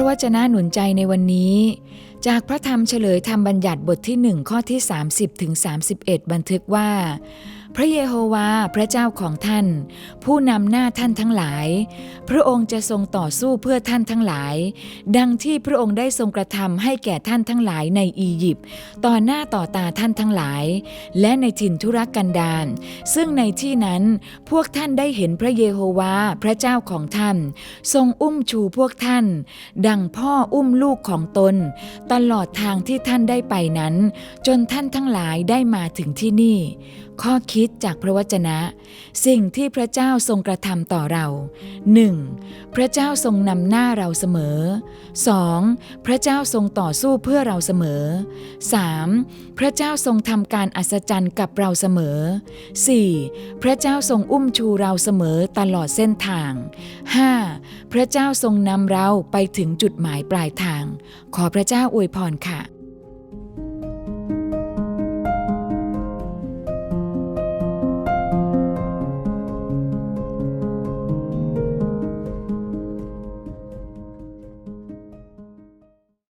ระวจนะหนุนใจในวันนี้ จากพระธรรมเฉลยธรรมบัญญัติบทที่ 1 ข้อที่ 30ถึง31 บันทึกว่า พระเยโฮวาห์พระเจ้าของท่าน ผู้นำหน้าท่านทั้งหลาย พระองค์จะทรงต่อสู้เพื่อท่านทั้งหลาย ดังที่พระองค์ได้ทรงกระทำให้แก่ท่านทั้งหลายในอียิปต์ต่อหน้าต่อตาท่านทั้งหลาย และในถิ่นทุรกันดารซึ่งในที่นั้นพวกท่านได้เห็นพระเยโฮวาห์พระเจ้าของท่าน ทรงอุ้มชูพวกท่าน ดังพ่ออุ้มลูกของตน ตลอดทางที่ท่านได้ไปนั้น จนท่านทั้งหลายได้มาถึงที่นี่ ข้อคิดคิดจากพระวจนะ สิ่งที่พระเจ้าทรงกระทำต่อเรา 1. พระเจ้าทรงนำหน้าเราเสมอ 2. พระเจ้าทรงต่อสู้เพื่อเราเสมอ 3. พระเจ้าทรงทำการอัศจรรย์กับเราเสมอ 4. พระเจ้าทรงอุ้มชูเราเสมอตลอดเส้นทาง 5. พระเจ้าทรงนำเราไปถึงจุดหมายปลายทาง ขอพระเจ้าอวยพรค่ะ